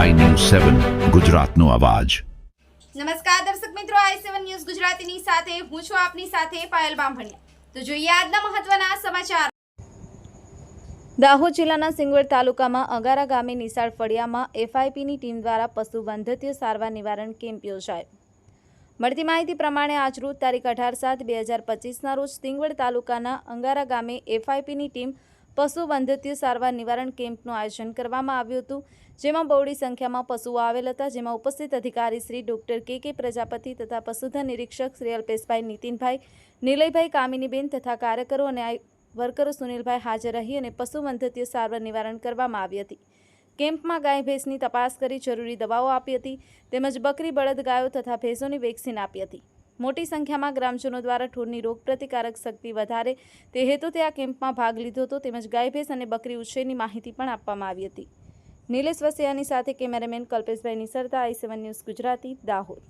સેવન, ગુજરાતનો અવાજ. નમસ્કાર દર્શક મિત્રો, આઈ સેવન ન્યૂઝ ગુજરાતીની સાથે હું છું આપની સાથે પાયલ બામભણિયા. તો જોઈએ આજના મહત્વના સમાચાર. દાહોદ જિલ્લાના સિંગવડ તાલુકામાં અગારા ગામે નિશાળ ફળિયામાં એફઆઈપીની ટીમ દ્વારા પશુ બંધત્ય સારવાર નિવારણ કેમ્પ યોજાયો. મળતી માહિતી પ્રમાણે આજરોજ તારીખ અઢાર સાત બે હજાર પચીસના રોજ સિંગવડ તાલુકાના અંગારા ગામે એફઆઈપીની ટીમ પશુ બંધત્ય સારવાર નિવારણ કેમ્પનું આયોજન કરવામાં આવ્યું હતું, જેમાં બહોળી સંખ્યામાં પશુઓ આવેલ હતા. જેમાં ઉપસ્થિત અધિકારી શ્રી ડોક્ટર કે કે પ્રજાપતિ તથા પશુધન નિરીક્ષક શ્રી અલ્પેશભાઈ નીતિનભાઈ, નિલયભાઈ કામિનીબેન તથા કાર્યકરો અને વર્કરો સુનિલભાઈ હાજર રહી અને પશુ બંધત્ય સારવાર નિવારણ કરવામાં આવી હતી. કેમ્પમાં ગાય ભેંસની તપાસ કરી જરૂરી દવાઓ આપી હતી, તેમજ બકરી, બળદ, ગાયો તથા ભેંસોની વેક્સિન આપી હતી. મોટી સંખ્યામાં ગ્રામજનો દ્વારા ઠોરની રોગપ્રતિકારક શક્તિ વધારે તે હેતુથી આ કેમ્પમાં ભાગ લીધો હતો તેમજ ગાય ભેંસ અને બકરી ઉછેરની માહિતી પણ આપવામાં આવી હતી. નિલેશ વસિયાની સાથે cameraman Kalpeshbhai Nisarta I seven news Gujarati, Dahod.